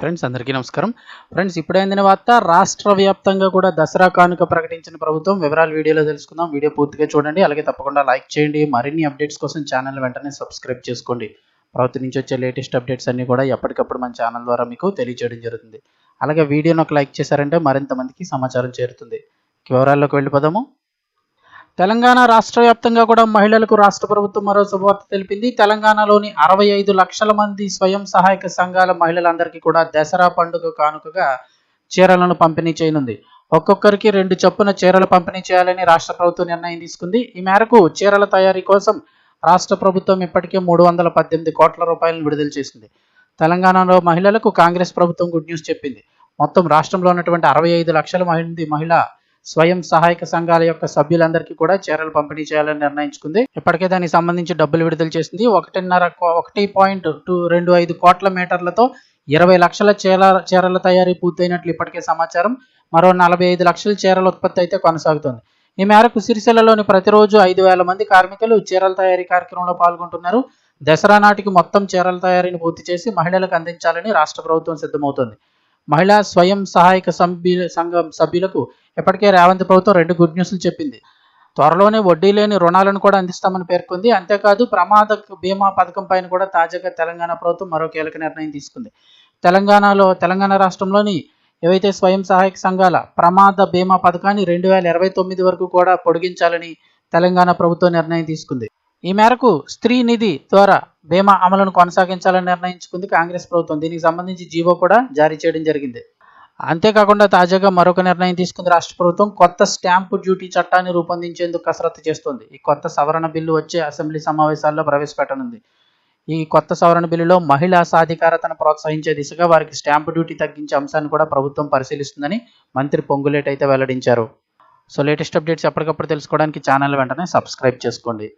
Friends అందరికీ నమస్కారం. Friends ఇప్పుడైందిన వార్త రాష్ట్ర వ్యాప్తంగా కూడా దసరా కానుక ప్రకటించిన ప్రభుత్వం వివరాలు వీడియోలో తెలుసుకుందాం. వీడియో పూర్తిగా చూడండి. అలాగే తప్పకుండా లైక్ చేయండి. మరిన్ని అప్డేట్స్ కోసం ఛానల్ వెంటనే సబ్స్క్రైబ్ చేసుకోండి. ప్రభుత్వం నుంచి వచ్చే లేటెస్ట్ అప్డేట్స్ అన్నీ కూడా ఎప్పటికప్పుడు మన ఛానల్ ద్వారా మీకు తెలియజేయడం జరుగుతుంది. అలాగే వీడియోను ఒక లైక్ చేశారంటే మరింత మందికి సమాచారం చేరుతుంది. వివరాల్లోకి వెళ్ళిపోదాము. తెలంగాణ రాష్ట్ర వ్యాప్తంగా కూడా మహిళలకు రాష్ట్ర ప్రభుత్వం మరో శుభవార్త తెలిపింది. తెలంగాణలోని అరవై ఐదు లక్షల మంది స్వయం సహాయక సంఘాల మహిళలందరికీ కూడా దసరా పండుగ కానుకగా చీరలను పంపిణీ చేయనుంది. ఒక్కొక్కరికి రెండు చొప్పున చీరలు పంపిణీ చేయాలని రాష్ట్ర ప్రభుత్వం నిర్ణయం తీసుకుంది. ఈ మేరకు చీరల తయారీ కోసం రాష్ట్ర ప్రభుత్వం ఇప్పటికే మూడు వందల పద్దెనిమిది కోట్ల రూపాయలను విడుదల చేసింది. తెలంగాణలో మహిళలకు కాంగ్రెస్ ప్రభుత్వం గుడ్ న్యూస్ చెప్పింది. మొత్తం రాష్ట్రంలో ఉన్నటువంటి అరవై ఐదు లక్షల మంది మహిళ స్వయం సహాయక సంఘాల యొక్క సభ్యులందరికీ కూడా చీరలు పంపిణీ చేయాలని నిర్ణయించుకుంది. ఇప్పటికే దానికి సంబంధించి డబ్బులు విడుదల చేసింది. ఒకటిన్నర ఒకటి పాయింట్ టూ రెండు ఐదు కోట్ల మీటర్లతో ఇరవై లక్షల చీర చీరల తయారీ పూర్తయినట్లు ఇప్పటికే సమాచారం. మరో నలభై ఐదు లక్షల చీరల ఉత్పత్తి అయితే కొనసాగుతోంది. ఈ మేరకు సిరిసిల్లలోని ప్రతిరోజు ఐదు వేల మంది కార్మికులు చీరల తయారీ కార్యక్రమంలో పాల్గొంటున్నారు. దసరా నాటికి మొత్తం చీరల తయారీని పూర్తి చేసి మహిళలకు అందించాలని రాష్ట్ర ప్రభుత్వం సిద్ధమవుతోంది. మహిళా స్వయం సహాయక సభ్యు సంఘం సభ్యులకు ఇప్పటికే రేవంత్ ప్రభుత్వం రెండు గుడ్ న్యూస్లు చెప్పింది. త్వరలోనే వడ్డీ లేని రుణాలను కూడా అందిస్తామని పేర్కొంది. అంతేకాదు ప్రమాద బీమా పథకం పైన కూడా తాజాగా తెలంగాణ ప్రభుత్వం మరో కీలక నిర్ణయం తీసుకుంది. తెలంగాణలో తెలంగాణ రాష్ట్రంలోని ఏవైతే స్వయం సహాయక సంఘాల ప్రమాద బీమా పథకాన్ని రెండు వేల ఇరవై తొమ్మిది వరకు కూడా పొడిగించాలని తెలంగాణ ప్రభుత్వం నిర్ణయం తీసుకుంది. ఈ మేరకు స్త్రీ నిధి ద్వారా బీమా అమలును కొనసాగించాలని నిర్ణయించుకుంది కాంగ్రెస్ ప్రభుత్వం. దీనికి సంబంధించి జీవో కూడా జారీ చేయడం జరిగింది. అంతేకాకుండా తాజాగా మరొక నిర్ణయం తీసుకుంది రాష్ట్ర ప్రభుత్వం. కొత్త స్టాంపు డ్యూటీ చట్టాన్ని రూపొందించేందుకు కసరత్తు చేస్తోంది. ఈ కొత్త సవరణ బిల్లు వచ్చే అసెంబ్లీ సమావేశాల్లో ప్రవేశపెట్టనుంది. ఈ కొత్త సవరణ బిల్లులో మహిళా సాధికారతను ప్రోత్సహించే దిశగా వారికి స్టాంపు డ్యూటీ తగ్గించే అంశాన్ని కూడా ప్రభుత్వం పరిశీలిస్తుందని మంత్రి పొంగులేట్ అయితే వెల్లడించారు. సో లేటెస్ట్ అప్డేట్స్ ఎప్పటికప్పుడు తెలుసుకోవడానికి ఛానల్ వెంటనే సబ్స్క్రైబ్ చేసుకోండి.